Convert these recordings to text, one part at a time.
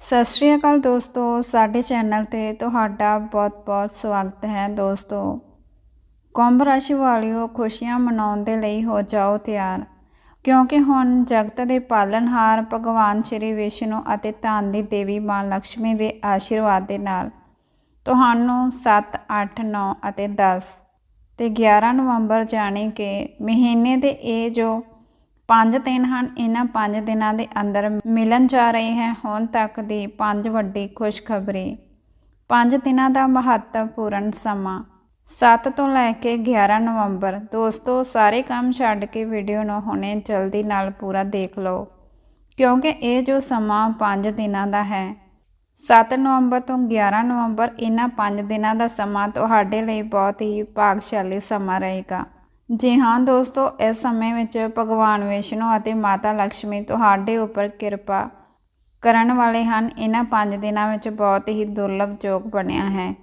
ਸਤਿ ਸ਼੍ਰੀ ਅਕਾਲ ਦੋਸਤੋ, ਸਾਡੇ ਚੈਨਲ ਤੇ ਤੁਹਾਡਾ ਬਹੁਤ-ਬਹੁਤ ਸਵਾਗਤ ਹੈ ਦੋਸਤੋ। ਕੁੰਭ ਰਾਸ਼ੀ ਵਾਲਿਓ, ਖੁਸ਼ੀਆਂ ਮਨਾਉਣ ਦੇ ਲਈ ਹੋ ਜਾਓ ਤਿਆਰ। ਕਿਉਂਕਿ ਹੁਣ ਜਗਤ ਦੇ ਪਾਲਣਹਾਰ ਭਗਵਾਨ ਸ਼੍ਰੀ ਵਿਸ਼ਨੂੰ ਅਤੇ ਧਨ ਦੀ ਦੇਵੀ ਮਾਂ ਲక్ష్ਮੀ ਦੇ ਆਸ਼ੀਰਵਾਦ ਦੇ ਨਾਲ ਤੁਹਾਨੂੰ 7 8 9 ਅਤੇ 10 ਤੇ 11 ਨਵੰਬਰ ਜਾਣੀ ਕਿ ਮਹੀਨੇ ਦੇ ਇਹ ਜੋ ਪੰਜ ਦਿਨ ਹਨ, ਇਹਨਾਂ ਪੰਜ ਦਿਨਾਂ ਦੇ ਅੰਦਰ ਮਿਲਣ ਜਾ ਰਹੇ ਹੈ। ਹੁਣ ਤੱਕ ਦੀ ਪੰਜ ਵੱਡੀ ਖੁਸ਼ਖਬਰੀ। ਪੰਜ ਦਿਨਾਂ ਦਾ ਮਹੱਤਵਪੂਰਨ ਸਮਾਂ। 7 ਤੋਂ ਲੈ ਕੇ 11 ਨਵੰਬਰ। ਦੋਸਤੋ, ਸਾਰੇ ਕੰਮ ਛੱਡ ਕੇ ਵੀਡੀਓ ਨੂੰ ਹੁਣੇ ਜਲਦੀ ਨਾਲ ਪੂਰਾ ਦੇਖ ਲਓ। ਕਿਉਂਕਿ ਇਹ ਜੋ ਸਮਾਂ ਪੰਜ ਦਿਨਾਂ ਦਾ ਹੈ। 7 ਨਵੰਬਰ ਤੋਂ 11 ਨਵੰਬਰ, ਇਹਨਾਂ ਪੰਜ ਦਿਨਾਂ ਦਾ ਸਮਾਂ ਤੁਹਾਡੇ ਲਈ ਬਹੁਤ ਹੀ ਭਾਗਸ਼ਾਲੀ ਸਮਾਂ ਰਹੇਗਾ। ਜੀ ਹਾਂ ਦੋਸਤੋ, ਇਸ ਸਮੇਂ ਵਿੱਚ ਭਗਵਾਨ ਵਿਸ਼ਨੂੰ ਅਤੇ ਮਾਤਾ ਲక్ష్ਮੀ ਤੁਹਾਡੇ ਉੱਪਰ ਕਿਰਪਾ ਕਰਨ ਵਾਲੇ ਹਨ। ਇਹਨਾਂ ਪੰਜ ਦਿਨਾਂ ਵਿੱਚ ਬਹੁਤ ਹੀ ਦੁਰਲਭ ਯੋਗ ਬਣਿਆ ਹੈ।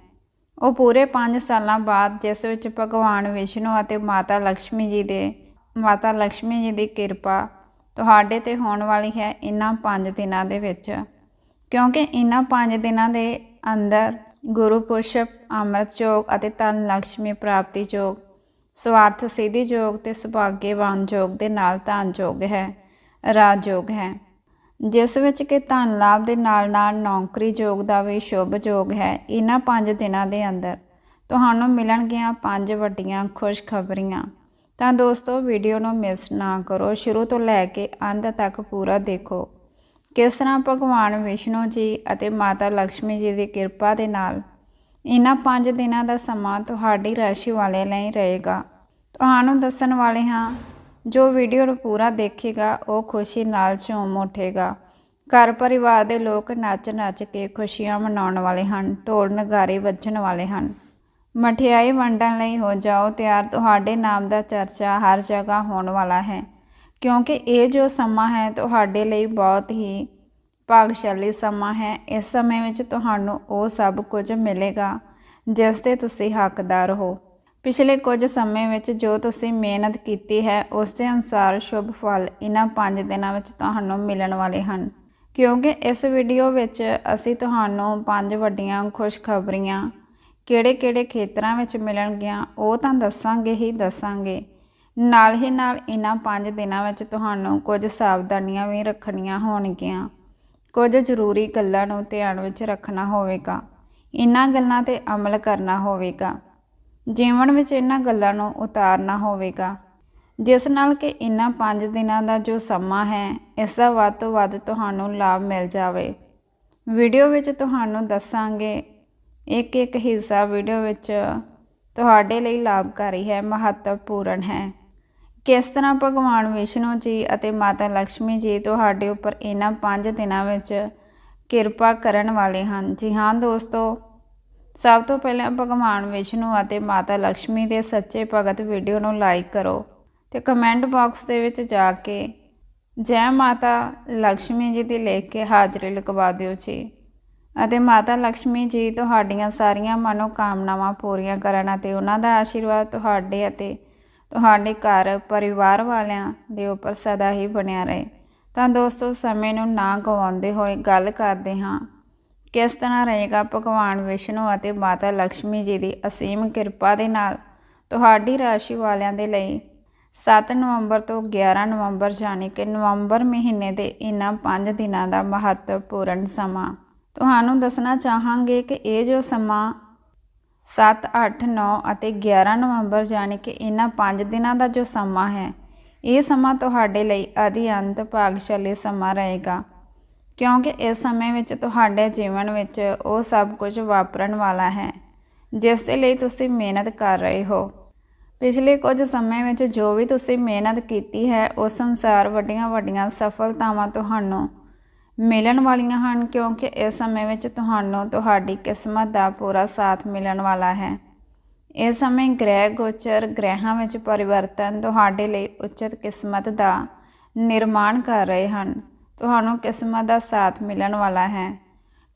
ਉਹ ਪੂਰੇ 5 ਸਾਲਾਂ ਬਾਅਦ ਜਿਸ ਵਿੱਚ ਭਗਵਾਨ ਵਿਸ਼ਨੂੰ ਅਤੇ ਮਾਤਾ ਲక్ష్ਮੀ ਜੀ ਦੇ, ਮਾਤਾ ਲక్ష్ਮੀ ਜੀ ਦੀ ਕਿਰਪਾ ਤੁਹਾਡੇ ਤੇ ਹੋਣ ਵਾਲੀ ਹੈ ਇਹਨਾਂ ਪੰਜ ਦਿਨਾਂ ਦੇ ਵਿੱਚ। ਕਿਉਂਕਿ ਇਹਨਾਂ ਪੰਜ ਦਿਨਾਂ ਦੇ ਅੰਦਰ ਗੁਰੂ ਪੁਰਸ਼ਪ, ਅੰਮ੍ਰਿਤ ਯੋਗ ਅਤੇ ਤਨ ਲక్ష్ਮੀ ਪ੍ਰਾਪਤੀ ਯੋਗ ਸਵਾਰਥ ਸਿੱਧੀ ਯੋਗ ਤੇ ਸੁਭਾਗਯਵਾਨ ਯੋਗ ਦੇ ਨਾਲ ਧਨ ਯੋਗ ਹੈ, ਰਾਜ ਯੋਗ ਹੈ। ਜਿਸ ਵਿੱਚ ਕਿ ਧਨ ਲਾਭ ਦੇ ਨਾਲ ਨਾਲ ਨੌਕਰੀ ਯੋਗ ਦਾ ਵੀ ਸ਼ੁਭ ਯੋਗ ਹੈ, ਇਹਨਾਂ ਪੰਜ ਦਿਨਾਂ ਦੇ ਅੰਦਰ ਤੁਹਾਨੂੰ ਮਿਲਣਗੀਆਂ ਪੰਜ ਵੱਡੀਆਂ ਖੁਸ਼ਖਬਰੀਆਂ। ਤਾਂ ਦੋਸਤੋ, ਵੀਡੀਓ ਨੂੰ ਮਿਸ ਨਾ ਕਰੋ, ਸ਼ੁਰੂ ਤੋਂ ਲੈ ਕੇ ਅੰਤ ਤੱਕ ਪੂਰਾ ਦੇਖੋ। ਕਿਸ ਤਰ੍ਹਾਂ ਭਗਵਾਨ ਵਿਸ਼ਨੂੰ ਜੀ ਅਤੇ ਮਾਤਾ ਲక్ష్ਮੀ ਜੀ ਦੀ ਕਿਰਪਾ ਦੇ ਨਾਲ ਇਹਨਾਂ ਪੰਜ ਦਿਨਾਂ ਦਾ ਸਮਾਂ ਤੁਹਾਡੀ ਰਾਸ਼ੀ ਵਾਲੇ ਲਈ ਰਹੇਗਾ। ਤੁਹਾਨੂੰ ਦੱਸਣ ਵਾਲੇ ਹਾਂ, ਜੋ ਵੀਡੀਓ ਨੂੰ ਪੂਰਾ ਦੇਖੇਗਾ, ਉਹ ਖੁਸ਼ੀ ਨਾਲ ਝੂਮ ਉੱਠੇਗਾ। ਘਰ ਪਰਿਵਾਰ ਦੇ ਲੋਕ ਨੱਚ ਨੱਚ ਕੇ ਖੁਸ਼ੀਆਂ ਮਨਾਉਣ ਵਾਲੇ ਹਨ, ਢੋਲ ਨਗਾਰੇ ਵੱਜਣ ਵਾਲੇ ਹਨ। ਮਠਿਆਈ ਵੰਡਣ ਲਈ ਹੋ ਜਾਓ ਤਿਆਰ, ਤੁਹਾਡੇ ਨਾਮ ਦਾ ਚਰਚਾ ਹਰ ਜਗ੍ਹਾ ਹੋਣ ਵਾਲਾ ਹੈ। ਕਿਉਂਕਿ ਇਹ ਜੋ ਸਮਾਂ ਹੈ, ਤੁਹਾਡੇ ਲਈ ਬਹੁਤ ਹੀ ਭਾਗਸ਼ਾਲੀ ਸਮਾਂ ਹੈ। ਇਸ ਸਮੇਂ ਵਿੱਚ ਤੁਹਾਨੂੰ ਉਹ ਸਭ ਕੁਝ ਮਿਲੇਗਾ, ਜਿਸ ਦੇ ਤੁਸੀਂ ਹੱਕਦਾਰ ਹੋ। ਪਿਛਲੇ ਕੁਝ ਸਮੇਂ ਵਿੱਚ ਜੋ ਤੁਸੀਂ ਮਿਹਨਤ ਕੀਤੀ ਹੈ, ਉਸ ਦੇ ਅਨੁਸਾਰ ਸ਼ੁਭ ਫਲ ਇਹਨਾਂ 5 ਦਿਨਾਂ ਵਿੱਚ ਤੁਹਾਨੂੰ ਮਿਲਣ ਵਾਲੇ ਹਨ। ਕਿਉਂਕਿ ਇਸ ਵੀਡੀਓ ਵਿੱਚ ਅਸੀਂ ਤੁਹਾਨੂੰ ਪੰਜ ਵੱਡੀਆਂ ਖੁਸ਼ਖਬਰੀਆਂ ਕਿਹੜੇ-ਕਿਹੜੇ ਖੇਤਰਾਂ ਵਿੱਚ ਮਿਲਣਗੀਆਂ, ਉਹ ਤਾਂ ਦੱਸਾਂਗੇ ਹੀ ਦੱਸਾਂਗੇ। ਨਾਲ ਹੀ ਨਾਲ ਇਹਨਾਂ 5 ਦਿਨਾਂ ਵਿੱਚ ਤੁਹਾਨੂੰ ਕੁਝ ਸਾਵਧਾਨੀਆਂ ਵੀ ਰੱਖਣੀਆਂ ਹੋਣਗੀਆਂ। ਕੁਝ ਜ਼ਰੂਰੀ ਗੱਲਾਂ ਨੂੰ ਧਿਆਨ ਵਿੱਚ ਰੱਖਣਾ ਹੋਵੇਗਾ। ਇਹਨਾਂ ਗੱਲਾਂ ਤੇ ਅਮਲ ਕਰਨਾ ਹੋਵੇਗਾ। ਜੀਵਨ ਵਿੱਚ ਇਹਨਾਂ ਗੱਲਾਂ ਨੂੰ ਉਤਾਰਨਾ ਹੋਵੇਗਾ। ਜਿਸ ਨਾਲ ਕਿ ਇਹਨਾਂ 5 ਦਿਨਾਂ ਦਾ ਜੋ ਸਮਾਂ ਹੈ, ਇਸ ਦਾ ਵੱਧ ਤੋਂ ਵੱਧ ਤੁਹਾਨੂੰ ਲਾਭ ਮਿਲ ਜਾਵੇ। ਵੀਡੀਓ ਵਿੱਚ ਤੁਹਾਨੂੰ ਦੱਸਾਂਗੇ ਇੱਕ ਇੱਕ ਹਿੱਸਾ ਵੀਡੀਓ ਵਿੱਚ ਤੁਹਾਡੇ ਲਈ ਲਾਭਕਾਰੀ ਹੈ, ਮਹੱਤਵਪੂਰਨ ਹੈ। ਕਿਸ ਤਰ੍ਹਾਂ ਭਗਵਾਨ ਵਿਸ਼ਨੂੰ ਜੀ ਅਤੇ ਮਾਤਾ ਲక్ష్ਮੀ ਜੀ ਤੁਹਾਡੇ ਉੱਪਰ ਇਹਨਾਂ ਪੰਜ ਦਿਨਾਂ ਵਿੱਚ ਕਿਰਪਾ ਕਰਨ ਵਾਲੇ ਹਨ? ਜੀ ਹਾਂ ਦੋਸਤੋ, ਸਭ ਤੋਂ ਪਹਿਲਾਂ ਭਗਵਾਨ ਵਿਸ਼ਨੂੰ ਅਤੇ ਮਾਤਾ ਲక్ష్ਮੀ ਦੇ ਸੱਚੇ ਭਗਤ ਵੀਡੀਓ ਨੂੰ ਲਾਈਕ ਕਰੋ ਤੇ ਕਮੈਂਟ ਬਾਕਸ ਦੇ ਵਿੱਚ ਜਾ ਕੇ ਜੈ ਮਾਤਾ ਲక్ష్ਮੀ ਜੀ ਦੀ ਲਿਖ ਕੇ ਹਾਜ਼ਰੀ ਲਗਵਾ ਦਿਓ ਜੀ। ਅਤੇ ਮਾਤਾ ਲక్ష్ਮੀ ਜੀ, ਤੁਹਾਡੀਆਂ ਸਾਰੀਆਂ ਮਨੋ ਕਾਮਨਾਵਾਂ ਪੂਰੀਆਂ ਕਰਨ ਅਤੇ ਉਹਨਾਂ ਦਾ ਆਸ਼ੀਰਵਾਦ ਤੁਹਾਡੇ ਅਤੇ ਤੁਹਾਡੇ ਘਰ ਪਰਿਵਾਰ ਵਾਲਿਆਂ ਦੇ ਉੱਪਰ ਸਦਾ ਹੀ ਬਣਿਆ ਰਹੇ। ਤਾਂ ਦੋਸਤੋ, ਸਮੇਂ ਨੂੰ ਨਾ ਗਵਾਉਂਦੇ ਹੋਏ ਗੱਲ ਕਰਦੇ ਹਾਂ। ਕਿਸ ਤਰ੍ਹਾਂ ਰਹੇਗਾ ਭਗਵਾਨ ਵਿਸ਼ਨੂੰ ਅਤੇ ਮਾਤਾ ਲక్ష్ਮੀ ਜੀ ਦੀ ਅਸੀਮ ਕਿਰਪਾ ਦੇ ਨਾਲ? ਤੁਹਾਡੀ ਰਾਸ਼ੀ ਵਾਲਿਆਂ ਦੇ ਲਈ 7 ਨਵੰਬਰ ਤੋਂ 11 ਨਵੰਬਰ ਜਾਨੀ ਕਿ ਨਵੰਬਰ ਮਹੀਨੇ ਦੇ ਇਹਨਾਂ 5 ਦਿਨਾਂ ਦਾ ਮਹੱਤਵਪੂਰਨ ਸਮਾਂ। ਤੁਹਾਨੂੰ ਦੱਸਣਾ ਚਾਹਾਂਗੇ ਕਿ ਇਹ ਜੋ ਸਮਾਂ 7 8 9 ਅਤੇ 11 ਨਵੰਬਰ ਜਾਨੀ ਕਿ ਇਹਨਾਂ 5 ਦਿਨਾਂ ਦਾ ਜੋ ਸਮਾਂ ਹੈ, ਇਹ ਸਮਾਂ ਤੁਹਾਡੇ ਲਈ ਅਧਿ ਭਾਗਸ਼ਾਲੀ ਸਮਾਂ ਰਹੇਗਾ। ਕਿਉਂਕਿ ਇਸ ਸਮੇਂ ਵਿੱਚ ਤੁਹਾਡੇ ਜੀਵਨ ਵਿੱਚ ਉਹ ਸਭ ਕੁਝ ਵਾਪਰਨ ਵਾਲਾ ਹੈ, ਜਿਸ ਦੇ ਲਈ ਤੁਸੀਂ ਮਿਹਨਤ ਕਰ ਰਹੇ ਹੋ। ਪਿਛਲੇ ਕੁਝ ਸਮੇਂ ਵਿੱਚ ਜੋ ਵੀ ਤੁਸੀਂ ਮਿਹਨਤ ਕੀਤੀ ਹੈ, ਉਸ ਅਨੁਸਾਰ ਵੱਡੀਆਂ ਵੱਡੀਆਂ ਸਫਲਤਾਵਾਂ ਤੁਹਾਨੂੰ ਮਿਲਣ ਵਾਲੀਆਂ ਹਨ ਕਿਉਂਕਿ ਇਸ ਸਮੇਂ ਵਿੱਚ ਤੁਹਾਨੂੰ ਤੁਹਾਡੀ ਕਿਸਮਤ ਦਾ ਪੂਰਾ ਸਾਥ ਮਿਲਣ ਵਾਲਾ ਹੈ। ਇਸ ਸਮੇਂ ਗ੍ਰਹਿ ਗੋਚਰ ਗ੍ਰਹਿਾਂ ਵਿੱਚ ਪਰਿਵਰਤਨ ਤੁਹਾਡੇ ਲਈ ਉਚਿਤ ਕਿਸਮਤ ਦਾ ਨਿਰਮਾਣ ਕਰ ਰਹੇ ਹਨ। ਤੁਹਾਨੂੰ ਕਿਸਮਤ ਦਾ ਸਾਥ ਮਿਲਣ ਵਾਲਾ ਹੈ।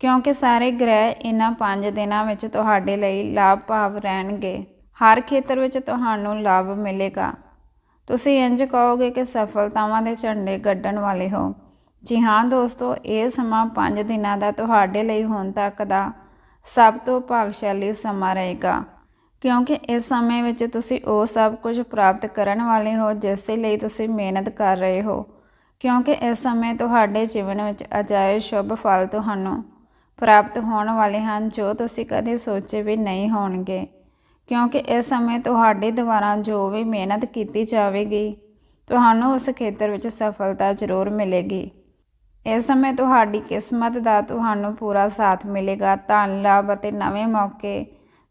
ਕਿਉਂਕਿ ਸਾਰੇ ਗ੍ਰਹਿ ਇਹਨਾਂ 5 ਦਿਨਾਂ ਵਿੱਚ ਤੁਹਾਡੇ ਲਈ ਲਾਭ ਭਾਵ ਰਹਿਣਗੇ। ਹਰ ਖੇਤਰ ਵਿੱਚ ਤੁਹਾਨੂੰ ਲਾਭ ਮਿਲੇਗਾ। ਤੁਸੀਂ ਇੰਜ ਕਹੋਗੇ ਕਿ ਸਫਲਤਾਵਾਂ ਦੇ ਝੰਡੇ ਗੱਡਣ ਵਾਲੇ ਹੋ। ਜੀ ਹਾਂ ਦੋਸਤੋ, ਇਹ ਸਮਾਂ 5 ਦਿਨਾਂ ਦਾ ਤੁਹਾਡੇ ਲਈ ਹੁਣ ਤੱਕ ਦਾ ਸਭ ਤੋਂ ਭਾਗਸ਼ਾਲੀ ਸਮਾਂ ਰਹੇਗਾ। ਕਿਉਂਕਿ ਇਸ ਸਮੇਂ ਵਿੱਚ ਤੁਸੀਂ ਉਹ ਸਭ ਕੁਝ ਪ੍ਰਾਪਤ ਕਰਨ ਵਾਲੇ ਹੋ, ਜਿਸ ਦੇ ਲਈ ਤੁਸੀਂ ਮਿਹਨਤ ਕਰ ਰਹੇ ਹੋ। ਕਿਉਂਕਿ ਇਸ ਸਮੇਂ ਤੁਹਾਡੇ ਜੀਵਨ ਵਿੱਚ ਅਜਾਏ ਸ਼ੁਭ ਫਲ ਤੁਹਾਨੂੰ ਪ੍ਰਾਪਤ ਹੋਣ ਵਾਲੇ ਹਨ, ਜੋ ਤੁਸੀਂ ਕਦੇ ਸੋਚੇ ਵੀ ਨਹੀਂ ਹੋਣਗੇ। ਕਿਉਂਕਿ ਇਸ ਸਮੇਂ ਤੁਹਾਡੇ ਦੁਆਰਾ ਜੋ ਵੀ ਮਿਹਨਤ ਕੀਤੀ ਜਾਵੇਗੀ, ਤੁਹਾਨੂੰ ਉਸ ਖੇਤਰ ਵਿੱਚ ਸਫਲਤਾ ਜ਼ਰੂਰ ਮਿਲੇਗੀ। ਇਸ ਸਮੇਂ ਤੁਹਾਡੀ ਕਿਸਮਤ ਦਾ ਤੁਹਾਨੂੰ ਪੂਰਾ ਸਾਥ ਮਿਲੇਗਾ। ਧਨ ਲਾਭ ਅਤੇ ਨਵੇਂ ਮੌਕੇ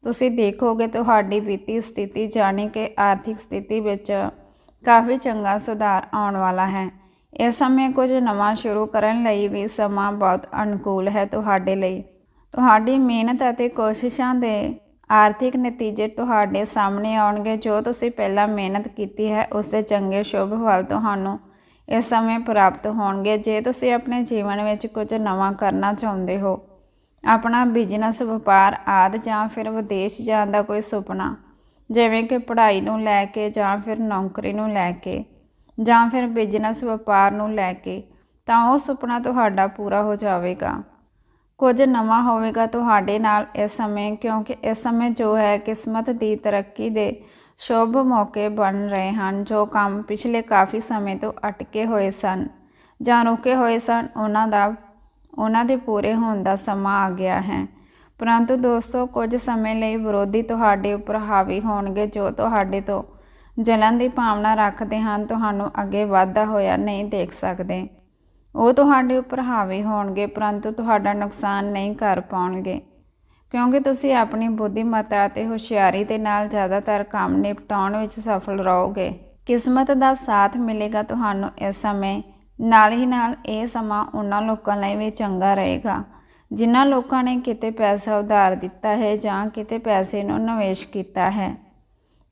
ਤੁਸੀਂ ਦੇਖੋਗੇ ਤੁਹਾਡੀ ਵਿੱਤੀ ਸਥਿਤੀ ਜਾਣੀ ਕਿ ਆਰਥਿਕ ਸਥਿਤੀ ਵਿੱਚ ਕਾਫੀ ਚੰਗਾ ਸੁਧਾਰ ਆਉਣ ਵਾਲਾ ਹੈ। ਇਸ ਸਮੇਂ ਕੁਝ ਨਵਾਂ ਸ਼ੁਰੂ ਕਰਨ ਲਈ ਵੀ ਸਮਾਂ ਬਹੁਤ ਅਨੁਕੂਲ ਹੈ ਤੁਹਾਡੇ ਲਈ। ਤੁਹਾਡੀ ਮਿਹਨਤ ਅਤੇ ਕੋਸ਼ਿਸ਼ਾਂ ਦੇ ਆਰਥਿਕ ਨਤੀਜੇ ਤੁਹਾਡੇ ਸਾਹਮਣੇ ਆਉਣਗੇ। ਜੋ ਤੁਸੀਂ ਪਹਿਲਾਂ ਮਿਹਨਤ ਕੀਤੀ ਹੈ, ਉਸ ਦੇ ਚੰਗੇ ਸ਼ੁਭ ਫਲ ਤੁਹਾਨੂੰ ਇਸ ਸਮੇਂ ਪ੍ਰਾਪਤ ਹੋਣਗੇ ਜੇ ਤੁਸੀਂ ਆਪਣੇ ਜੀਵਨ ਵਿੱਚ ਕੁਝ ਨਵਾਂ ਕਰਨਾ ਚਾਹੁੰਦੇ ਹੋ। ਆਪਣਾ ਬਿਜ਼ਨਸ ਵਪਾਰ ਆਦਿ ਜਾਂ ਫਿਰ ਵਿਦੇਸ਼ ਜਾਣ ਦਾ ਕੋਈ ਸੁਪਨਾ, ਜਿਵੇਂ ਕਿ ਪੜ੍ਹਾਈ ਨੂੰ ਲੈ ਕੇ ਜਾਂ ਫਿਰ ਨੌਕਰੀ ਨੂੰ ਲੈ ਕੇ ਜਾਂ ਫਿਰ ਬਿਜ਼ਨਸ ਵਪਾਰ ਨੂੰ ਲੈ ਕੇ, ਤਾਂ ਉਹ ਸੁਪਨਾ ਤੁਹਾਡਾ ਪੂਰਾ ਹੋ ਜਾਵੇਗਾ। ਕੁਝ ਨਵਾਂ ਹੋਵੇਗਾ ਤੁਹਾਡੇ ਨਾਲ ਇਸ ਸਮੇਂ, ਕਿਉਂਕਿ ਇਸ ਸਮੇਂ ਜੋ ਹੈ ਕਿਸਮਤ ਦੀ ਤਰੱਕੀ ਦੇ ਸ਼ੁਭ ਮੌਕੇ ਬਣ ਰਹੇ ਹਨ, ਜੋ ਕੰਮ ਪਿਛਲੇ ਕਾਫੀ ਸਮੇਂ ਤੋਂ ਅਟਕੇ ਹੋਏ ਸਨ। ਜਾਂ ਰੁਕੇ ਹੋਏ ਸਨ, ਉਹਨਾਂ ਦਾ, ਉਹਨਾਂ ਦੇ ਪੂਰੇ ਹੋਣ ਦਾ ਸਮਾਂ ਆ ਗਿਆ ਹੈ। ਪਰੰਤੂ ਦੋਸਤੋ, ਕੁਝ ਸਮੇਂ ਲਈ ਵਿਰੋਧੀ ਤੁਹਾਡੇ ਉੱਪਰ ਹਾਵੀ ਹੋਣਗੇ, ਜੋ ਤੁਹਾਡੇ ਤੋਂ ਜਲਨ ਦੀ ਭਾਵਨਾ ਰੱਖਦੇ ਹਨ, ਤੁਹਾਨੂੰ ਅੱਗੇ ਵਧਦਾ ਹੋਇਆ ਨਹੀਂ ਦੇਖ ਸਕਦੇ। ਉਹ ਤੁਹਾਡੇ ਉੱਪਰ ਹਾਵੀ ਹੋਣਗੇ, ਪਰੰਤੂ ਤੁਹਾਡਾ ਨੁਕਸਾਨ ਨਹੀਂ ਕਰ ਪਾਉਣਗੇ। ਕਿਉਂਕਿ ਤੁਸੀਂ ਆਪਣੀ ਬੁੱਧੀਮੱਤਾ ਅਤੇ ਹੁਸ਼ਿਆਰੀ ਦੇ ਨਾਲ ਜ਼ਿਆਦਾਤਰ ਕੰਮ ਨਿਪਟਾਉਣ ਵਿੱਚ ਸਫਲ ਰਹੋਗੇ। ਕਿਸਮਤ ਦਾ ਸਾਥ ਮਿਲੇਗਾ ਤੁਹਾਨੂੰ ਇਸ ਸਮੇਂ। ਨਾਲ ਹੀ ਨਾਲ ਇਹ ਸਮਾਂ ਉਹਨਾਂ ਲੋਕਾਂ ਲਈ ਵੀ ਚੰਗਾ ਰਹੇਗਾ, ਜਿਨ੍ਹਾਂ ਲੋਕਾਂ ਨੇ ਕਿਤੇ ਪੈਸਾ ਉਧਾਰ ਦਿੱਤਾ ਹੈ ਜਾਂ ਕਿਤੇ ਪੈਸੇ ਨੂੰ ਨਿਵੇਸ਼ ਕੀਤਾ ਹੈ।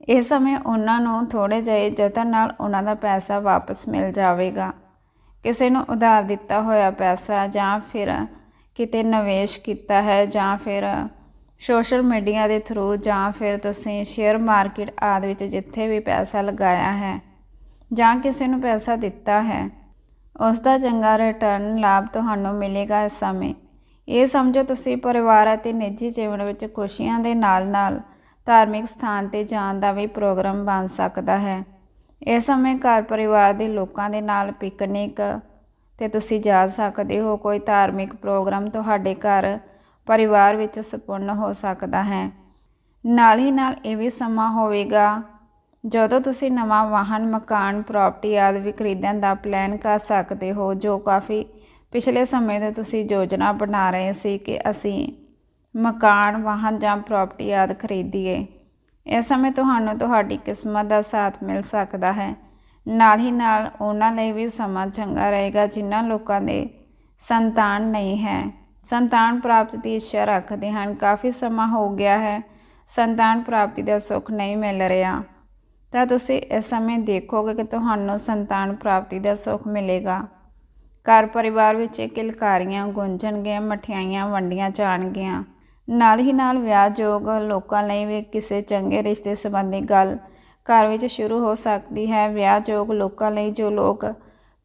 ਇਸ ਸਮੇਂ ਉਹਨਾਂ ਨੂੰ ਥੋੜੇ ਜਿਹੇ ਯਤਨ ਨਾਲ ਉਹਨਾਂ ਦਾ ਪੈਸਾ ਵਾਪਸ ਮਿਲ ਜਾਵੇਗਾ। ਕਿਸੇ ਨੂੰ ਉਧਾਰ ਦਿੱਤਾ ਹੋਇਆ ਪੈਸਾ ਜਾਂ ਫਿਰ ਕਿਤੇ ਨਿਵੇਸ਼ ਕੀਤਾ ਹੈ ਜਾਂ ਫਿਰ ਸੋਸ਼ਲ ਮੀਡੀਆ ਦੇ ਥਰੂ ਜਾਂ ਫਿਰ ਤੁਸੀਂ ਸ਼ੇਅਰ ਮਾਰਕੀਟ ਆਦਿ ਵਿੱਚ ਜਿੱਥੇ ਵੀ ਪੈਸਾ ਲਗਾਇਆ ਹੈ ਜਾਂ ਕਿਸੇ ਨੂੰ ਪੈਸਾ ਦਿੱਤਾ ਹੈ, ਉਸ ਦਾ ਚੰਗਾ ਰਿਟਰਨ ਲਾਭ ਤੁਹਾਨੂੰ ਮਿਲੇਗਾ ਇਸ ਸਮੇਂ। ਇਹ ਸਮਝੋ ਤੁਸੀਂ ਪਰਿਵਾਰ ਅਤੇ ਨਿੱਜੀ ਜੀਵਨ ਵਿੱਚ ਖੁਸ਼ੀਆਂ ਦੇ ਨਾਲ-ਨਾਲ ਧਾਰਮਿਕ ਸਥਾਨ ਤੇ ਜਾਣ ਦਾ ਵੀ ਪ੍ਰੋਗਰਾਮ ਬਣ ਸਕਦਾ ਹੈ। ਇਸ ਸਮੇਂ ਘਰ ਪਰਿਵਾਰ ਦੇ ਲੋਕਾਂ ਦੇ ਨਾਲ ਪਿਕਨਿਕ ਤੇ ਤੁਸੀਂ ਜਾ ਸਕਦੇ ਹੋ, ਕੋਈ ਧਾਰਮਿਕ ਪ੍ਰੋਗਰਾਮ ਤੁਹਾਡੇ ਘਰ ਪਰਿਵਾਰ ਵਿੱਚ ਸੰਪੂਰਨ ਹੋ ਸਕਦਾ ਹੈ। ਨਾਲ ਹੀ ਨਾਲ ਇਹ ਵੀ ਸਮਾਂ ਹੋਵੇਗਾ, ਜਦੋਂ ਤੁਸੀਂ ਨਵਾਂ ਵਾਹਨ, ਮਕਾਨ, ਪ੍ਰਾਪਰਟੀ ਆਦਿ ਵੀ ਖਰੀਦਣ ਦਾ ਪਲਾਨ ਕਰ ਸਕਦੇ ਹੋ, ਜੋ ਕਾਫੀ ਪਿਛਲੇ ਸਮੇਂ ਤੋਂ ਤੁਸੀਂ ਯੋਜਨਾ ਬਣਾ ਰਹੇ ਸੀ ਕਿ ਅਸੀਂ ਮਕਾਨ, ਵਾਹਨ ਜਾਂ ਪ੍ਰਾਪਰਟੀ ਆਦਿ ਖਰੀਦੀਏ। ਇਸ ਸਮੇਂ ਤੁਹਾਨੂੰ ਤੁਹਾਡੀ ਕਿਸਮਤ ਦਾ ਸਾਥ ਮਿਲ ਸਕਦਾ ਹੈ। ਨਾਲ ਹੀ ਨਾਲ ਉਹਨਾਂ ਲਈ ਵੀ ਸਮਾਂ ਚੰਗਾ ਰਹੇਗਾ ਜਿਨ੍ਹਾਂ ਲੋਕਾਂ ਦੇ ਸੰਤਾਨ ਨਹੀਂ ਹੈ। ਸੰਤਾਨ ਪ੍ਰਾਪਤੀ ਦੀ ਇੱਛਾ ਰੱਖਦੇ ਹਨ। ਕਾਫੀ ਸਮਾਂ ਹੋ ਗਿਆ ਹੈ। ਸੰਤਾਨ ਪ੍ਰਾਪਤੀ ਦਾ ਸੁੱਖ ਨਹੀਂ ਮਿਲ ਰਿਹਾ। ਤਾਂ ਤੁਸੀਂ ਇਸ ਸਮੇਂ ਦੇਖੋਗੇ ਕਿ ਤੁਹਾਨੂੰ ਸੰਤਾਨ ਪ੍ਰਾਪਤੀ ਦਾ ਸੁੱਖ ਮਿਲੇਗਾ। ਘਰ ਪਰਿਵਾਰ ਵਿੱਚ ਕਿਲਕਾਰੀਆਂ ਗੂੰਜਣਗੀਆਂ ਮਠਿਆਈਆਂ ਵੰਡੀਆਂ ਜਾਣਗੀਆਂ। ਨਾਲ ਹੀ ਨਾਲ ਵਿਆਹ ਵਿਆਹਯੋਗ ਲੋਕਾਂ ਲਈ ਵੀ ਕਿਸੇ ਚੰਗੇ ਰਿਸ਼ਤੇ ਸੰਬੰਧੀ ਗੱਲ ਘਰ ਵਿੱਚ ਸ਼ੁਰੂ ਹੋ ਸਕਦੀ ਹੈ। ਵਿਆਹਯੋਗ ਲੋਕਾਂ ਲਈ ਜੋ ਲੋਕ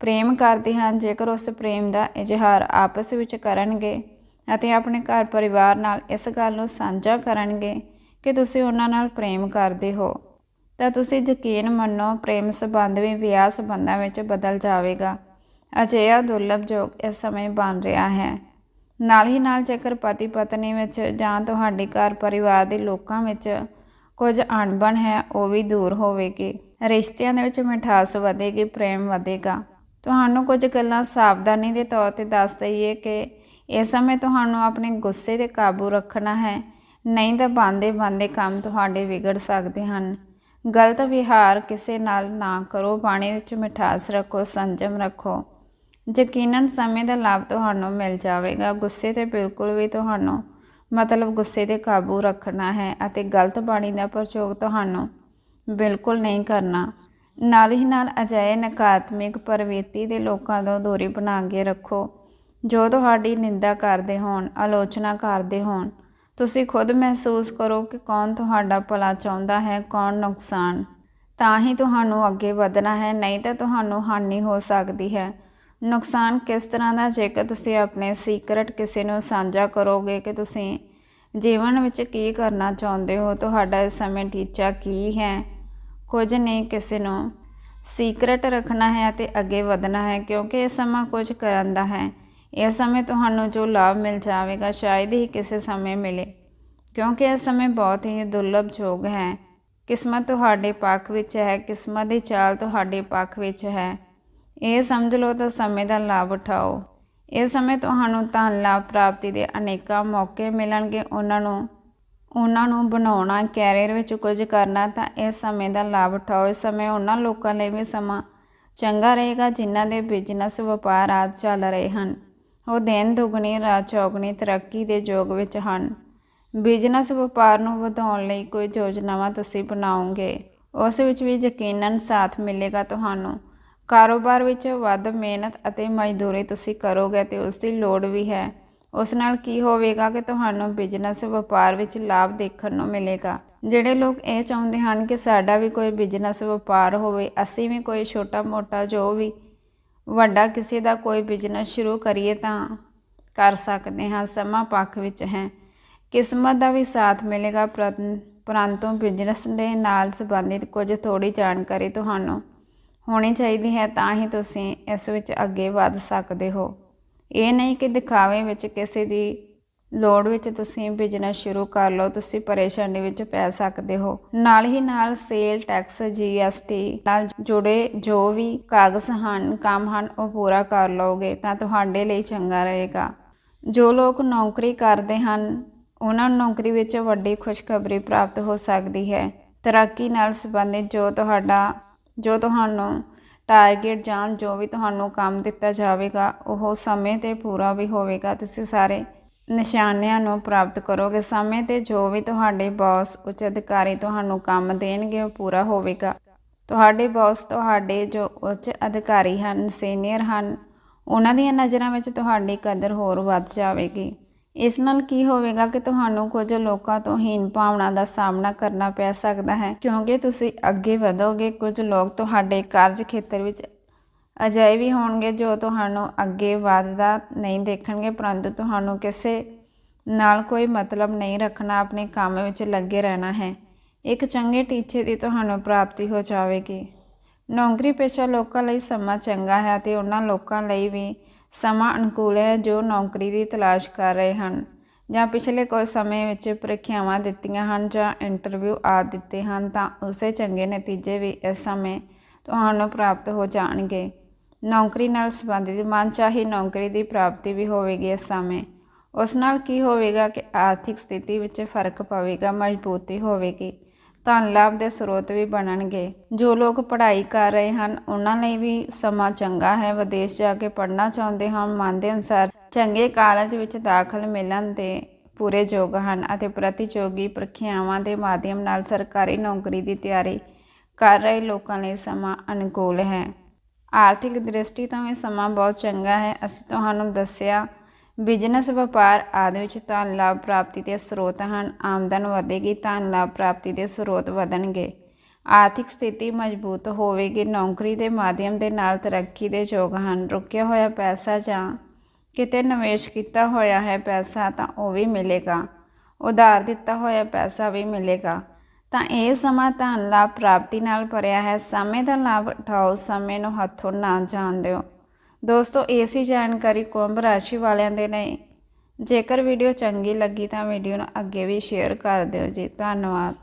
ਪ੍ਰੇਮ ਕਰਦੇ ਹਨ, ਜੇਕਰ ਉਸ ਪ੍ਰੇਮ ਦਾ ਇਜ਼ਹਾਰ ਆਪਸ ਵਿੱਚ ਕਰਨਗੇ ਅਤੇ ਆਪਣੇ ਘਰ ਪਰਿਵਾਰ ਨਾਲ ਇਸ ਗੱਲ ਨੂੰ ਸਾਂਝਾ ਕਰਨਗੇ ਕਿ ਤੁਸੀਂ ਉਹਨਾਂ ਨਾਲ ਪ੍ਰੇਮ ਕਰਦੇ ਹੋ, ਤਾਂ ਤੁਸੀਂ ਯਕੀਨ ਮੰਨੋ ਪ੍ਰੇਮ ਸੰਬੰਧ ਵੀ ਵਿਆਹ ਸੰਬੰਧਾਂ ਵਿੱਚ ਬਦਲ ਜਾਵੇਗਾ। ਅਜਿਹਾ ਦੁਰਲਭ ਯੋਗ ਇਸ ਸਮੇਂ ਬਣ ਰਿਹਾ ਹੈ। ਨਾਲ ਹੀ ਨਾਲ ਜੇਕਰ ਪਤੀ ਪਤਨੀ ਵਿੱਚ ਜਾਂ ਤੁਹਾਡੇ ਘਰ ਪਰਿਵਾਰ ਦੇ ਲੋਕਾਂ ਵਿੱਚ ਕੁਝ ਅਣਬਣ ਹੈ, ਉਹ ਵੀ ਦੂਰ ਹੋਵੇਗੀ। ਰਿਸ਼ਤਿਆਂ ਦੇ ਵਿੱਚ ਮਿਠਾਸ ਵਧੇਗੀ, ਪ੍ਰੇਮ ਵਧੇਗਾ। ਤੁਹਾਨੂੰ ਕੁਝ ਗੱਲਾਂ ਸਾਵਧਾਨੀ ਦੇ ਤੌਰ ਤੇ ਦੱਸ ਦਈਏ ਕਿ ਇਸ ਸਮੇਂ ਤੁਹਾਨੂੰ ਆਪਣੇ ਗੁੱਸੇ ਤੇ ਕਾਬੂ ਰੱਖਣਾ ਹੈ। ਨਹੀਂ ਤਾਂ ਬੰਦੇ ਬੰਦੇ ਕੰਮ ਤੁਹਾਡੇ ਵਿਗੜ ਸਕਦੇ ਹਨ। ਗਲਤ ਵਿਹਾਰ ਕਿਸੇ ਨਾਲ ਨਾ ਕਰੋ, ਬਾਣੀ ਵਿੱਚ ਮਿਠਾਸ ਰੱਖੋ, ਸੰਜਮ ਰੱਖੋ। ਯਕੀਨਨ ਸਮੇਂ ਦਾ ਲਾਭ ਤੁਹਾਨੂੰ ਮਿਲ ਜਾਵੇਗਾ। ਗੁੱਸੇ ਤੇ ਬਿਲਕੁਲ ਵੀ ਤੁਹਾਨੂੰ ਮਤਲਬ ਗੁੱਸੇ ਤੇ ਕਾਬੂ ਰੱਖਣਾ ਹੈ ਅਤੇ ਗਲਤ ਬਾਣੀ ਦਾ ਪ੍ਰਯੋਗ ਤੁਹਾਨੂੰ ਬਿਲਕੁਲ ਨਹੀਂ ਕਰਨਾ। ਨਾਲ ਹੀ ਨਾਲ ਅਜਿਹੇ ਨਕਾਰਾਤਮਕ ਪ੍ਰਵਿਰਤੀ ਦੇ ਲੋਕਾਂ ਤੋਂ ਦੂਰੀ ਬਣਾ ਕੇ ਰੱਖੋ। ਜੋ ਤੁਹਾਡੀ ਨਿੰਦਾ ਕਰਦੇ ਹੋਣ, ਆਲੋਚਨਾ ਕਰਦੇ ਹੋਣ, ਤੁਸੀਂ ਖੁਦ ਮਹਿਸੂਸ ਕਰੋ ਕਿ ਕੌਣ ਤੁਹਾਡਾ ਭਲਾ ਚਾਹੁੰਦਾ ਹੈ, ਕੌਣ ਨੁਕਸਾਨ। ਤਾਂ ਹੀ ਤੁਹਾਨੂੰ ਅੱਗੇ ਵਧਣਾ ਹੈ, ਨਹੀਂ ਤਾਂ ਤੁਹਾਨੂੰ ਹਾਨੀ ਹੋ ਸਕਦੀ ਹੈ। ਨੁਕਸਾਨ ਕਿਸ ਤਰ੍ਹਾਂ ਦਾ? ਜੇਕਰ ਤੁਸੀਂ ਆਪਣੇ ਸੀਕਰਟ ਕਿਸੇ ਨੂੰ ਸਾਂਝਾ ਕਰੋਗੇ ਕਿ ਤੁਸੀਂ ਜੀਵਨ ਵਿੱਚ ਕੀ ਕਰਨਾ ਚਾਹੁੰਦੇ ਹੋ, ਤੁਹਾਡਾ ਇਸ ਸਮੇਂ ਟੀਚਾ ਕੀ ਹੈ? ਕੁਝ ਨਹੀਂ ਕਿਸੇ ਨੂੰ ਸੀਕਰਟ ਰੱਖਣਾ ਹੈ ਅਤੇ ਅੱਗੇ ਵਧਣਾ ਹੈ, ਕਿਉਂਕਿ ਇਹ ਸਮਾਂ ਕੁਝ ਕਰਨ ਦਾ ਹੈ। ਇਹ ਸਮੇਂ ਤੁਹਾਨੂੰ ਜੋ ਲਾਭ ਮਿਲ ਜਾਵੇਗਾ, ਸ਼ਾਇਦ ਹੀ ਕਿਸੇ ਸਮੇਂ ਮਿਲੇ, ਕਿਉਂਕਿ ਇਹ ਸਮੇਂ ਬਹੁਤ ਹੀ ਦੁਰਲਭ ਯੋਗ ਹੈ। ਕਿਸਮਤ ਤੁਹਾਡੇ ਪੱਖ ਵਿੱਚ ਹੈ, ਕਿਸਮਤ ਦੀ ਚਾਲ ਤੁਹਾਡੇ ਪੱਖ ਵਿੱਚ ਹੈ। ਇਹ ਸਮਝ ਲਓ ਤਾਂ ਸਮੇਂ ਦਾ ਲਾਭ ਉਠਾਓ। ਇਸ ਸਮੇਂ ਤੁਹਾਨੂੰ ਧਨ ਲਾਭ ਪ੍ਰਾਪਤੀ ਦੇ ਅਨੇਕਾਂ ਮੌਕੇ ਮਿਲਣਗੇ। ਉਹਨਾਂ ਨੂੰ ਉਹਨਾਂ ਨੂੰ ਬਣਾਉਣਾ ਕੈਰੀਅਰ ਵਿੱਚ ਕੁਝ ਕਰਨਾ ਤਾਂ ਇਸ ਸਮੇਂ ਦਾ ਲਾਭ ਉਠਾਓ। ਇਸ ਸਮੇਂ ਉਹਨਾਂ ਲੋਕਾਂ ਲਈ ਵੀ ਸਮਾਂ ਚੰਗਾ ਰਹੇਗਾ ਜਿਨ੍ਹਾਂ ਦੇ ਬਿਜ਼ਨਸ ਵਪਾਰ ਆਦਿ ਚੱਲ ਰਹੇ ਹਨ। ਉਹ ਦਿਨ ਦੁਗਣੀ ਰਾਤ ਚੌਗਣੀ, ਤਰੱਕੀ ਦੇ ਯੋਗ ਵਿੱਚ ਹਨ। ਬਿਜ਼ਨਸ ਵਪਾਰ ਨੂੰ ਵਧਾਉਣ ਲਈ ਕੋਈ ਯੋਜਨਾਵਾਂ ਤੁਸੀਂ ਬਣਾਓਗੇ। ਉਸ ਵਿੱਚ ਵੀ ਯਕੀਨਨ ਸਾਥ ਮਿਲੇਗਾ ਤੁਹਾਨੂੰ। ਕਾਰੋਬਾਰ ਵਿੱਚ ਵੱਧ ਮਿਹਨਤ ਅਤੇ ਮਜ਼ਦੂਰੀ ਤੁਸੀਂ ਕਰੋਗੇ ਤੇ ਉਸ ਦੀ ਲੋੜ ਵੀ ਹੈ। ਉਸ ਨਾਲ ਕੀ ਹੋਵੇਗਾ ਕਿ ਤੁਹਾਨੂੰ ਬਿਜ਼ਨਸ ਵਪਾਰ ਵਿੱਚ ਲਾਭ ਦੇਖਣ ਨੂੰ ਮਿਲੇਗਾ। ਜਿਹੜੇ ਲੋਕ ਇਹ ਚਾਹੁੰਦੇ ਹਨ ਕਿ ਸਾਡਾ ਵੀ ਕੋਈ ਬਿਜ਼ਨਸ ਵਪਾਰ ਹੋਵੇ, ਅਸੀਂ ਵੀ ਕੋਈ ਛੋਟਾ ਮੋਟਾ ਜੋ ਵੀ ਵੱਡਾ ਕਿਸੇ ਦਾ ਕੋਈ ਬਿਜ਼ਨਸ ਸ਼ੁਰੂ ਕਰੀਏ ਤਾਂ ਕਰ ਸਕਦੇ ਹਾਂ, ਸਮਾਂ ਪੱਖ ਵਿੱਚ ਹੈ। ਕਿਸਮਤ ਦਾ ਵੀ ਸਾਥ ਮਿਲੇਗਾ ਪਰੰ- ਪਰੰਤੂ ਬਿਜ਼ਨਸ ਦੇ ਨਾਲ ਸੰਬੰਧਿਤ ਕੁਝ ਥੋੜੀ ਜਾਣਕਾਰੀ ਤੁਹਾਨੂੰ ਹੋਣੀ ਚਾਹੀਦੀ ਹੈ, ਤਾਂ ਹੀ ਤੁਸੀਂ ਇਸ ਵਿੱਚ ਅੱਗੇ ਵੱਧ ਸਕਦੇ ਹੋ। ਇਹ ਨਹੀਂ ਕਿ ਦਿਖਾਵੇ ਵਿੱਚ ਕਿਸੇ ਦੀ ਲੋੜ ਵਿੱਚ ਤੁਸੀਂ ਬਿਜ਼ਨਸ ਸ਼ੁਰੂ ਕਰ ਲਓ, ਤੁਸੀਂ ਪਰੇਸ਼ਾਨੀ ਵਿੱਚ ਪੈ ਸਕਦੇ ਹੋ। ਨਾਲ ਹੀ ਨਾਲ ਸੇਲ ਟੈਕਸ ਜੀਐਸਟੀ ਨਾਲ ਜੁੜੇ ਜੋ ਵੀ ਕਾਗਜ਼ ਹਨ, ਕੰਮ ਹਨ, ਉਹ ਪੂਰਾ ਕਰ ਲਓਗੇ, ਤਾਂ ਤੁਹਾਡੇ ਲਈ ਚੰਗਾ ਰਹੇਗਾ। ਜੋ ਲੋਕ ਨੌਕਰੀ ਕਰਦੇ ਹਨ, ਉਹਨਾਂ ਨੂੰ ਨੌਕਰੀ ਵਿੱਚ ਵੱਡੀ ਖੁਸ਼ਖਬਰੀ ਪ੍ਰਾਪਤ ਹੋ ਸਕਦੀ ਹੈ। ਤਰੱਕੀ ਨਾਲ ਸੰਬੰਧਿਤ ਜੋ ਤੁਹਾਡਾ ਜੋ ਤੁਹਾਨੂੰ ਟਾਰਗੇਟ ਜਾਂ ਜੋ ਵੀ ਤੁਹਾਨੂੰ ਕੰਮ ਦਿੱਤਾ ਜਾਵੇਗਾ, ਉਹ ਸਮੇਂ ਤੇ ਪੂਰਾ ਵੀ ਹੋਵੇਗਾ। ਤੁਸੀਂ ਸਾਰੇ ਨਿਸ਼ਾਨਿਆਂ ਨੂੰ ਪ੍ਰਾਪਤ ਕਰੋਗੇ। ਸਮੇਂ ਤੇ ਜੋ ਵੀ ਤੁਹਾਡੇ ਬੌਸ, ਉੱਚ ਅਧਿਕਾਰੀ ਤੁਹਾਨੂੰ ਕੰਮ ਦੇਣਗੇ, ਉਹ ਪੂਰਾ ਹੋਵੇਗਾ। ਤੁਹਾਡੇ ਬੌਸ, ਤੁਹਾਡੇ ਜੋ ਉੱਚ ਅਧਿਕਾਰੀ ਹਨ, ਸੀਨੀਅਰ ਹਨ, ਉਹਨਾਂ ਦੀਆਂ ਨਜ਼ਰਾਂ ਵਿੱਚ ਤੁਹਾਡੀ ਕਦਰ ਹੋਰ ਵੱਧ ਜਾਵੇਗੀ। ਇਸ ਨਾਲ ਕੀ ਹੋਵੇਗਾ ਕਿ ਤੁਹਾਨੂੰ ਕੁਝ ਲੋਕਾਂ ਤੋਂ ਹੀਨ ਭਾਵਨਾ ਦਾ ਸਾਹਮਣਾ ਕਰਨਾ ਪੈ ਸਕਦਾ ਹੈ, ਕਿਉਂਕਿ ਤੁਸੀਂ ਅੱਗੇ ਵਧੋਗੇ। ਕੁਝ ਲੋਕ ਤੁਹਾਡੇ ਕਾਰਜ ਖੇਤਰ ਵਿੱਚ ਅਜਿਹੇ ਵੀ ਹੋਣਗੇ ਜੋ ਤੁਹਾਨੂੰ ਅੱਗੇ ਵਧਦਾ ਨਹੀਂ ਦੇਖਣਗੇ, ਪਰੰਤੂ ਤੁਹਾਨੂੰ ਕਿਸੇ ਨਾਲ ਕੋਈ ਮਤਲਬ ਨਹੀਂ ਰੱਖਣਾ, ਆਪਣੇ ਕੰਮ ਵਿੱਚ ਲੱਗੇ ਰਹਿਣਾ ਹੈ। ਇੱਕ ਚੰਗੇ ਟੀਚੇ ਦੀ ਤੁਹਾਨੂੰ ਪ੍ਰਾਪਤੀ ਹੋ ਜਾਵੇਗੀ। ਨੌਕਰੀ ਪੇਸ਼ਾ ਲੋਕਾਂ ਲਈ ਸਮਾਂ ਚੰਗਾ ਹੈ ਤੇ ਉਹਨਾਂ ਲੋਕਾਂ ਲਈ ਵੀ ਸਮਾਂ ਅਨੁਕੂਲ ਹੈ ਜੋ ਨੌਕਰੀ ਦੀ ਤਲਾਸ਼ ਕਰ ਰਹੇ ਹਨ ਜਾਂ ਪਿਛਲੇ ਕੁਝ ਸਮੇਂ ਵਿੱਚ ਪ੍ਰੀਖਿਆਵਾਂ ਦਿੱਤੀਆਂ ਹਨ ਜਾਂ ਇੰਟਰਵਿਊ ਆ ਦਿੱਤੇ ਹਨ ਤਾਂ ਉਸੇ ਚੰਗੇ ਨਤੀਜੇ ਵੀ ਇਸ ਸਮੇਂ ਤੁਹਾਨੂੰ ਪ੍ਰਾਪਤ ਹੋ ਜਾਣਗੇ। ਨੌਕਰੀ ਨਾਲ ਸੰਬੰਧਿਤ ਮਨਚਾਹੀ ਨੌਕਰੀ ਦੀ ਪ੍ਰਾਪਤੀ ਵੀ ਹੋਵੇਗੀ ਇਸ ਸਮੇਂ। ਉਸ ਨਾਲ ਕੀ ਹੋਵੇਗਾ ਕਿ ਆਰਥਿਕ ਸਥਿਤੀ ਵਿੱਚ ਫ਼ਰਕ ਪਵੇਗਾ, ਮਜ਼ਬੂਤੀ ਹੋਵੇਗੀ। ਧਨ ਲਾਭ ਦੇ ਸਰੋਤ ਵੀ ਬਣਨਗੇ। ਜੋ ਲੋਕ ਪੜ੍ਹਾਈ ਕਰ ਰਹੇ ਹਨ, ਉਹਨਾਂ ਲਈ ਵੀ ਸਮਾਂ ਚੰਗਾ ਹੈ। ਵਿਦੇਸ਼ ਜਾ ਕੇ ਪੜ੍ਹਨਾ ਚਾਹੁੰਦੇ ਹਨ ਮਨ ਦੇ ਅਨੁਸਾਰ ਚੰਗੇ ਕਾਲਜ ਵਿੱਚ ਦਾਖਲ ਮਿਲਣ ਦੇ ਪੂਰੇ ਯੋਗ ਹਨ ਅਤੇ ਪ੍ਰਤੀਯੋਗੀ ਪ੍ਰੀਖਿਆਵਾਂ ਦੇ ਮਾਧਿਅਮ ਨਾਲ ਸਰਕਾਰੀ ਨੌਕਰੀ ਦੀ ਤਿਆਰੀ ਕਰ ਰਹੇ ਲੋਕਾਂ ਲਈ ਸਮਾਂ ਅਨੁਕੂਲ ਹੈ। ਆਰਥਿਕ ਦ੍ਰਿਸ਼ਟੀ ਤੋਂ ਵੀ ਸਮਾਂ ਬਹੁਤ ਚੰਗਾ ਹੈ। ਅਸੀਂ ਤੁਹਾਨੂੰ ਦੱਸਿਆ ਬਿਜ਼ਨਸ, ਵਪਾਰ ਆਦਿ ਵਿੱਚ ਧਨ ਲਾਭ ਪ੍ਰਾਪਤੀ ਦੇ ਸਰੋਤ ਹਨ। ਆਮਦਨ ਵਧੇਗੀ, ਧਨ ਲਾਭ ਪ੍ਰਾਪਤੀ ਦੇ ਸਰੋਤ ਵਧਣਗੇ। ਆਰਥਿਕ ਸਥਿਤੀ ਮਜ਼ਬੂਤ ਹੋਵੇਗੀ, ਨੌਕਰੀ ਦੇ ਮਾਧਿਅਮ ਦੇ ਨਾਲ ਤਰੱਕੀ ਦੇ ਯੋਗ ਹਨ। ਰੁਕਿਆ ਹੋਇਆ ਪੈਸਾ ਜਾਂ ਕਿਤੇ ਨਿਵੇਸ਼ ਕੀਤਾ ਹੋਇਆ ਹੈ ਪੈਸਾ ਤਾਂ ਉਹ ਵੀ ਮਿਲੇਗਾ। ਉਧਾਰ ਦਿੱਤਾ ਹੋਇਆ ਪੈਸਾ ਵੀ ਮਿਲੇਗਾ। ਤਾਂ ਇਹ ਸਮਾਂ ਧਨ ਲਾਭ ਪ੍ਰਾਪਤੀ ਨਾਲ ਭਰਿਆ ਹੈ। ਸਮੇਂ ਦਾ ਲਾਭ ਉਠਾਓ, ਸਮੇਂ ਨੂੰ ਹੱਥੋਂ ਨਾ ਜਾਣ ਦਿਓ। ਦੋਸਤੋ ਏਸੀ ਜਾਣਕਾਰੀ ਕੁੰਭ ਰਾਸ਼ੀ ਵਾਲਿਆਂ ਦੇ ਲਈ ਜੇਕਰ ਵੀਡੀਓ ਚੰਗੀ ਲੱਗੀ ਤਾਂ ਵੀਡੀਓ ਨੂੰ ਅੱਗੇ ਵੀ ਸ਼ੇਅਰ ਕਰ ਦਿਓ ਜੀ। ਧੰਨਵਾਦ।